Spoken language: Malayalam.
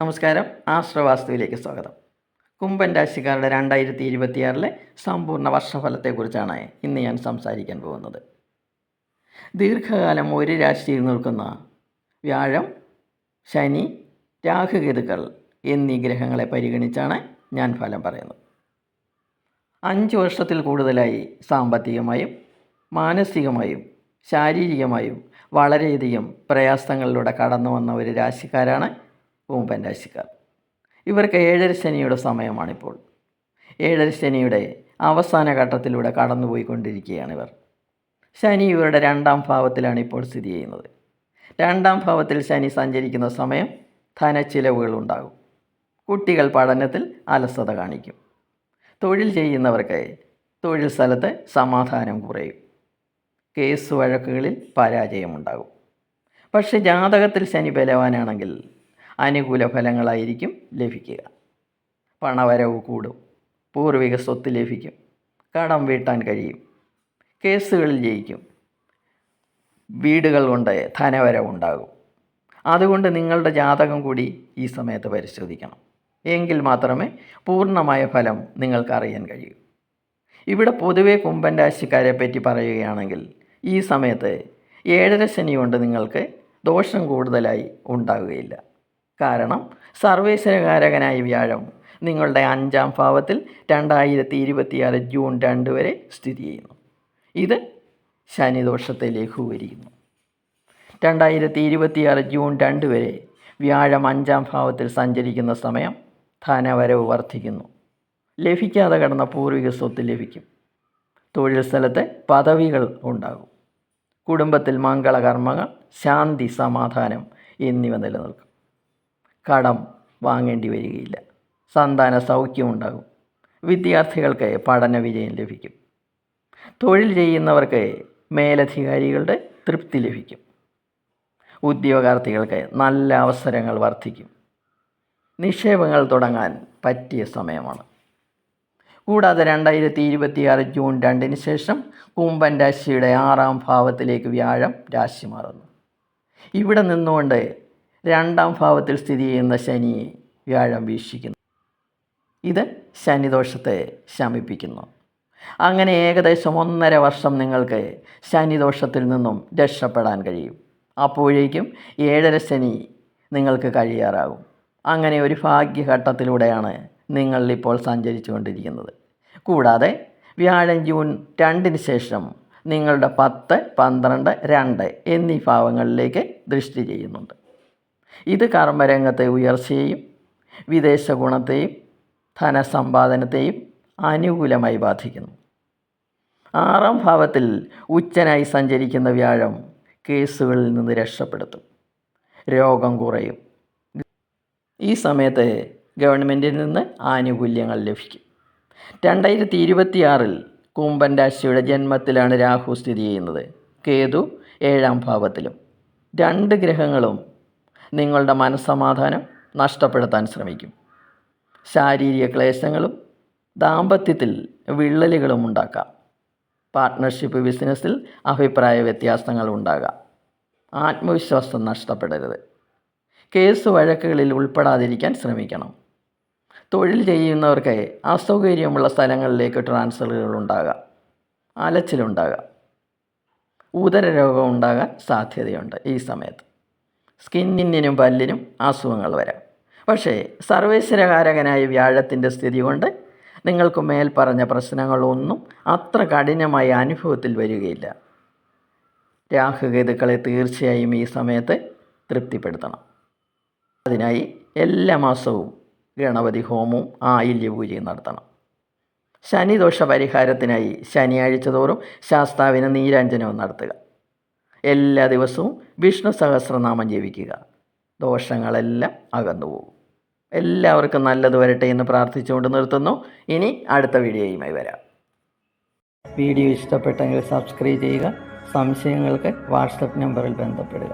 നമസ്കാരം. ആശ്രവാസ്തുവിലേക്ക് സ്വാഗതം. കുംഭൻ രാശിക്കാരുടെ രണ്ടായിരത്തി ഇരുപത്തിയാറിലെ സമ്പൂർണ വർഷഫലത്തെക്കുറിച്ചാണ് ഇന്ന് ഞാൻ സംസാരിക്കാൻ പോകുന്നത്. ദീർഘകാലം ഒരു രാശിയിൽ നിൽക്കുന്ന വ്യാഴം ശനി രാഹുകേതുക്കൾ എന്നീ ഗ്രഹങ്ങളെ പരിഗണിച്ചാണ് ഞാൻ ഫലം പറയുന്നത്. അഞ്ച് വർഷത്തിൽ കൂടുതലായി സാമ്പത്തികമായും മാനസികമായും ശാരീരികമായും വളരെയധികം പ്രയാസങ്ങളിലൂടെ കടന്നു വന്ന ഒരു രാശിക്കാരാണ് പൂമ്പൻ രാശിക്കാർ ഇവർക്ക് ഏഴര ശനിയുടെ സമയമാണിപ്പോൾ. ഏഴര ശനിയുടെ അവസാന ഘട്ടത്തിലൂടെ കടന്നുപോയിക്കൊണ്ടിരിക്കുകയാണ് ഇവർ. ശനി ഇവരുടെ രണ്ടാം ഭാവത്തിലാണ് ഇപ്പോൾ സ്ഥിതി ചെയ്യുന്നത്. രണ്ടാം ഭാവത്തിൽ ശനി സഞ്ചരിക്കുന്ന സമയം ധനച്ചിലവുകൾ ഉണ്ടാകും കുട്ടികൾ പഠനത്തിൽ അലസത കാണിക്കും. തൊഴിൽ ചെയ്യുന്നവർക്ക് തൊഴിൽ സ്ഥലത്ത് സമാധാനം കുറയും. കേസ് വഴക്കുകളിൽ പരാജയമുണ്ടാകും. പക്ഷേ ജാതകത്തിൽ ശനി ബലവാനാണെങ്കിൽ അനുകൂല ഫലങ്ങളായിരിക്കും ലഭിക്കുക. പണവരവ് കൂടും. പൂർവിക സ്വത്ത് ലഭിക്കും. കടം വീട്ടാൻ കഴിയും. കേസുകളിൽ ജയിക്കും. വീടുകൾ കൊണ്ട് ധനവരവുണ്ടാകും അതുകൊണ്ട് നിങ്ങളുടെ ജാതകം കൂടി ഈ സമയത്ത് പരിശോധിക്കണം. എങ്കിൽ മാത്രമേ പൂർണമായ ഫലം നിങ്ങൾക്ക് അറിയാൻ കഴിയൂ. ഇവിടെ പൊതുവെ കുംഭൻ രാശിക്കാരെ പറ്റി പറയുകയാണെങ്കിൽ ഈ സമയത്ത് ഏഴര ശനി കൊണ്ട് നിങ്ങൾക്ക് ദോഷം കൂടുതലായി ഉണ്ടാവുകയില്ല. കാരണം സർവേശ്വരകാരകനായ വ്യാഴം. നിങ്ങളുടെ അഞ്ചാം ഭാവത്തിൽ രണ്ടായിരത്തി ഇരുപത്തിയാറ് ജൂൺ രണ്ട് വരെ സ്ഥിതി ചെയ്യുന്നു. ഇത് ശനിദോഷത്തെ ലഘൂകരിക്കുന്നു. രണ്ടായിരത്തി ഇരുപത്തിയാറ് ജൂൺ രണ്ട് വരെ വ്യാഴം അഞ്ചാം ഭാവത്തിൽ സഞ്ചരിക്കുന്ന സമയം ധനവരവ് വർദ്ധിക്കുന്നു. ലഭിക്കാതെ കിടന്ന പൂർവിക സ്വത്ത് ലഭിക്കും. തൊഴിൽ സ്ഥലത്തെ പദവികൾ ഉണ്ടാകും. കുടുംബത്തിൽ മംഗളകർമ്മങ്ങൾ ശാന്തി സമാധാനം എന്നിവ നിലനിൽക്കും. കടം വാങ്ങേണ്ടി വരികയില്ല. സന്താന സൗഖ്യമുണ്ടാകും. വിദ്യാർത്ഥികൾക്ക് പഠന വിജയം ലഭിക്കും. തൊഴിൽ ചെയ്യുന്നവർക്ക് മേലധികാരികളുടെ തൃപ്തി ലഭിക്കും. ഉദ്യോഗാർത്ഥികൾക്ക് നല്ല അവസരങ്ങൾ വർദ്ധിക്കും. നിക്ഷേപങ്ങൾ തുടങ്ങാൻ പറ്റിയ സമയമാണ്. കൂടാതെ രണ്ടായിരത്തി ഇരുപത്തിയാറ് ജൂൺ രണ്ടിന് ശേഷം കുംഭൻ രാശിയുടെ ആറാം ഭാവത്തിലേക്ക് വ്യാഴം രാശി മാറുന്നു. ഇവിടെ നിന്നുകൊണ്ട് രണ്ടാം ഭാവത്തിൽ സ്ഥിതി ചെയ്യുന്ന ശനി വ്യാഴം വീക്ഷിക്കുന്നു. ഇത് ശനിദോഷത്തെ ശമിപ്പിക്കുന്നു. അങ്ങനെ ഏകദേശം ഒന്നര വർഷം നിങ്ങൾക്ക് ശനിദോഷത്തിൽ നിന്നും രക്ഷപ്പെടാൻ കഴിയും. അപ്പോഴേക്കും ഏഴര ശനി നിങ്ങൾക്ക് കഴിയാറാകും. അങ്ങനെ ഒരു ഭാഗ്യഘട്ടത്തിലൂടെയാണ് നിങ്ങൾ ഇപ്പോൾ സഞ്ചരിച്ചു കൊണ്ടിരിക്കുന്നത് കൂടാതെ വ്യാഴം ജൂൺ രണ്ടിന് ശേഷം നിങ്ങളുടെ പത്ത് പന്ത്രണ്ട് രണ്ട് എന്നീ ഭാവങ്ങളിലേക്ക് ദൃഷ്ടി ചെയ്യുന്നുണ്ട്. ഇത് കർമ്മരംഗത്തെ ഉയർച്ചയെയും വിദേശ ഗുണത്തെയും ധനസമ്പാദനത്തെയും അനുകൂലമായി ബാധിക്കുന്നു. ആറാം ഭാവത്തിൽ ഉച്ചനായി സഞ്ചരിക്കുന്ന വ്യാഴം കേസുകളിൽ നിന്ന് രക്ഷപ്പെടുത്തും. രോഗം കുറയും. ഈ സമയത്ത് ഗവൺമെന്റിൽ നിന്ന് ആനുകൂല്യങ്ങൾ ലഭിക്കും. രണ്ടായിരത്തി ഇരുപത്തിയാറിൽ കുംഭൻ രാശിയുടെ ജന്മത്തിലാണ് രാഹു സ്ഥിതി ചെയ്യുന്നത്. കേതു ഏഴാം ഭാവത്തിലും. രണ്ട് ഗ്രഹങ്ങളും നിങ്ങളുടെ മനസ്സമാധാനം നഷ്ടപ്പെടുത്താൻ ശ്രമിക്കും. ശാരീരിക ക്ലേശങ്ങളും ദാമ്പത്യത്തിൽ വിള്ളലുകളും ഉണ്ടാക്കാം. പാർട്ട്ണർഷിപ്പ് ബിസിനസ്സിൽ അഭിപ്രായ വ്യത്യാസങ്ങൾ ഉണ്ടാകാം. ആത്മവിശ്വാസം നഷ്ടപ്പെടരുത്. കേസ് വഴക്കുകളിൽ ഉൾപ്പെടാതിരിക്കാൻ ശ്രമിക്കണം. തൊഴിൽ ചെയ്യുന്നവർക്ക് അസൗകര്യമുള്ള സ്ഥലങ്ങളിലേക്ക് ട്രാൻസ്ഫറുകൾ ഉണ്ടാകാം. അലച്ചിലുണ്ടാകാം. ഉദരരോഗം ഉണ്ടാകാൻ സാധ്യതയുണ്ട് ഈ സമയത്ത്. സ്കിന്നിനും പല്ലിനും അസുഖങ്ങൾ വരാം. പക്ഷേ സർവേശ്വരകാരകനായ വ്യാഴത്തിന്റെ സ്ഥിതി കൊണ്ട് നിങ്ങൾക്ക് മേൽ പറഞ്ഞ പ്രശ്നങ്ങളൊന്നും അത്ര കഠിനമായ അനുഭവത്തിൽ വരികയില്ല. രാഹുകേതുക്കളെ തീർച്ചയായും ഈ സമയത്ത് തൃപ്തിപ്പെടുത്തണം. അതിനായി എല്ലാ മാസവും ഗണപതി ഹോമവും ആയില്യ പൂജയും നടത്തണം. ശനിദോഷ പരിഹാരത്തിനായി ശനിയാഴ്ച തോറും ശാസ്താവിന് നീരാഞ്ജനവും നടത്തുക. എല്ലാ ദിവസവും വിഷ്ണു സഹസ്രനാമം ജപിക്കുക. ദോഷങ്ങളെല്ലാം അകന്നു പോകും എല്ലാവർക്കും നല്ലത് വരട്ടെ എന്ന് പ്രാർത്ഥിച്ചുകൊണ്ട് നിർത്തുന്നു. ഇനി അടുത്ത വീഡിയോയുമായി വരാം. വീഡിയോ ഇഷ്ടപ്പെട്ടെങ്കിൽ സബ്സ്ക്രൈബ് ചെയ്യുക. സംശയങ്ങൾക്ക് വാട്സപ്പ് നമ്പറിൽ ബന്ധപ്പെടുക.